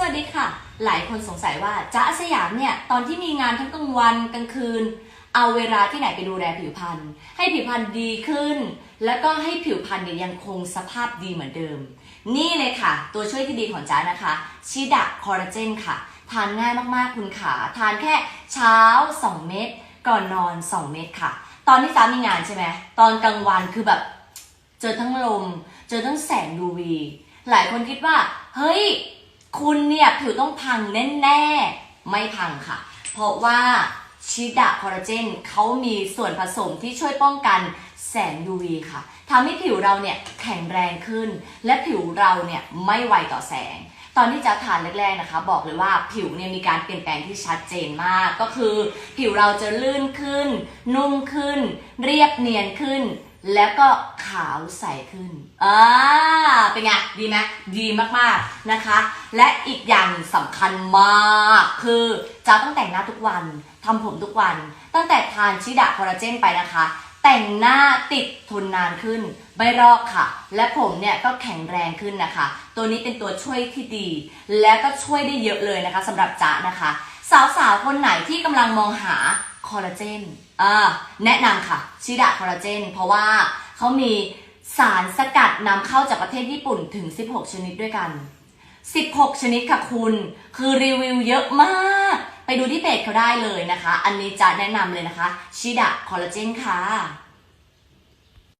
สวัสดีค่ะ หลายคนสงสัยว่าจ๊ะอาสยามเนี่ยตอนที่มีงานทั้งกลางวันกลางคืน เอาเวลาที่ไหนไปดูแลผิวพรรณให้ผิวพรรณดีขึ้น แล้วก็ให้ผิวพรรณเนี่ยยังคงสภาพดีเหมือนเดิม นี่เลยค่ะ ตัวช่วยที่ดีของจ๊ะนะคะชิดะคอลลาเจนค่ะ ทานง่ายมากๆคุณขาทานแค่เช้า 2 เม็ดก่อนนอน 2 เม็ดค่ะ ตอนที่จ๊ะมีงานใช่ไหมตอนกลางวันคือแบบเจอทั้งลม เจอทั้งแสง UV หลายคนคิดว่า เฮ้ย คุณเนี่ยผิวต้องพังแน่ๆ ไม่พังค่ะ เพราะว่าชิดะคอลลาเจนเขามีส่วนผสมที่ช่วยป้องกันแสง UV ค่ะทำให้ผิวเราเนี่ยแข็งแรงขึ้น และผิวเราเนี่ยไม่ไวต่อแสง ตอนที่จะทานแรกๆนะคะ บอกเลยว่าผิวเนี่ยมีการเปลี่ยนแปลงที่ชัดเจนมาก ก็คือ ผิวเราจะลื่นขึ้น นุ่มขึ้น เรียบเนียนขึ้น แล้วก็ขาวใสขึ้นอ่าเป็นไง ดีไหมดีมากๆนะคะ และอีกอย่างสำคัญมาก คือจะต้องแต่งหน้าทุกวันทำผมทุกวัน ตั้งแต่ทานชิดะคอลลาเจนไปนะคะ แต่งหน้าติดทนนานขึ้น ไม่รอกค่ะ และผมเนี่ยก็แข็งแรงขึ้นนะคะ ตัวนี้เป็นตัวช่วยที่ดี และก็ช่วยได้เยอะเลยนะคะสำหรับจ๊ะนะคะ สาวๆ คนไหนที่กำลังมองหาคอลลาเจนอ่าแนะนำค่ะชิดะคอลลาเจน เพราะว่าเขามีสารสกัดนำเข้าจากประเทศญี่ปุ่นถึง 16 ชนิดด้วยกัน 16 ชนิดค่ะคุณ คือรีวิวเยอะมาก ไปดูที่เพจเขาได้เลยนะคะ อันนี้จะแนะนำเลยนะคะชิดะคอลลาเจนค่ะ